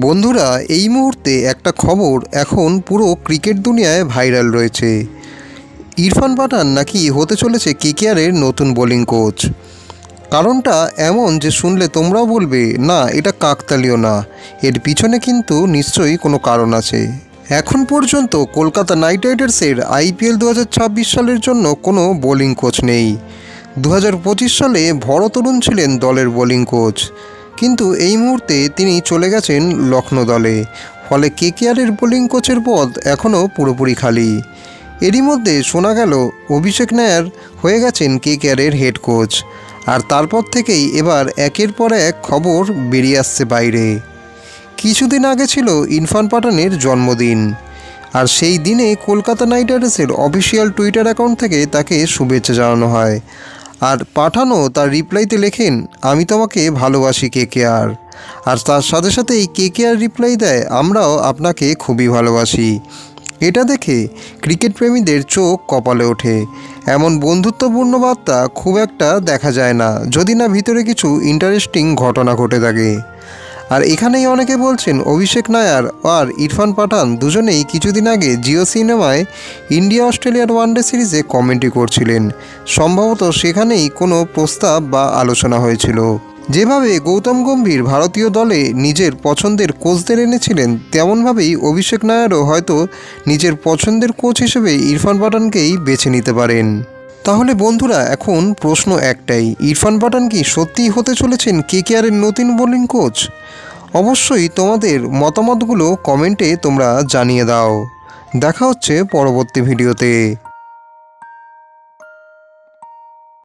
বন্ধুরা, এই মুহূর্তে একটা খবর এখন পুরো ক্রিকেট দুনিয়ায় ভাইরাল রয়েছে। ইরফান পাঠান নাকি হতে চলেছে কেকেআরের নতুন বোলিং কোচ। কারণটা এমন যে শুনলে তোমরাও বলবে, না, এটা কাকতালীয় না। এর পিছনে কিন্তু নিশ্চয়ই কোনো কারণ আছে। এখন পর্যন্ত কলকাতা নাইট রাইডার্সের আইপিএল দু হাজার ছাব্বিশ সালের জন্য কোনো বোলিং কোচ নেই। দু হাজার পঁচিশ সালে ভরতরুণ ছিলেন দলের বোলিং কোচ। কিন্তু এই মুহূর্তে তিনি চলে গেছেন লখনৌ দলে। ফলে কেকেআরের বোলিং কোচের পদ এখনও পুরোপুরি খালি। এরই মধ্যে শোনা গেল, অভিষেক নায়ার হয়ে গেছেন কেকেআরের হেড কোচ। আর তারপর থেকেই এবার একের পর এক খবর বেরিয়ে আসছে বাইরে। কিছুদিন আগে ছিল ইরফান পাঠানের জন্মদিন। আর সেই দিনে কলকাতা নাইট রাইডার্সের অফিসিয়াল টুইটার অ্যাকাউন্ট থেকে তাকে শুভেচ্ছা জানানো হয়। আর পাঠানো তার রিপ্লাইতে লেখেন, আমি তোমাকে ভালোবাসি, কে কে আর। আর তার সাথে সাথেই কে কে আর রিপ্লাই দেয়, আমরাও আপনাকে খুবই ভালোবাসি। এটা দেখে ক্রিকেট প্রেমীদের চোখ কপালে ওঠে। এমন বন্ধুত্বপূর্ণ বার্তা খুব একটা দেখা যায় না, যদি না ভিতরে কিছু ইন্টারেস্টিং ঘটনা ঘটে থাকে। আর এখানেই অনেকে বলছেন অভিষেক নায়ার আর ইরফান পাঠান দুজনেই কিছুদিন আগে জিও সিনেমায় ইন্ডিয়া অস্ট্রেলিয়ার ওয়ানডে সিরিজে কমেন্ট্রি করছিলেন। সম্ভবত সেখানেই কোনো প্রস্তাব বা আলোচনা হয়েছিল। যেভাবে গৌতম গম্ভীর ভারতীয় দলে নিজের পছন্দের কোচদের এনেছিলেন, তেমনভাবেই অভিষেক নায়ারও হয়তো নিজের পছন্দের কোচ হিসেবে ইরফান পাঠানকেই বেছে নিতে পারেন। তাহলে বন্ধুরা, এখন প্রশ্ন একটাই। ইরফান পাঠান কি সত্যিই হতে চলেছেন কে কেআরের নতুন বোলিং কোচ? অবশ্যই তোমাদের মতামতগুলো কমেন্টে তোমরা জানিয়ে দাও। দেখা হচ্ছে পরবর্তী ভিডিওতে।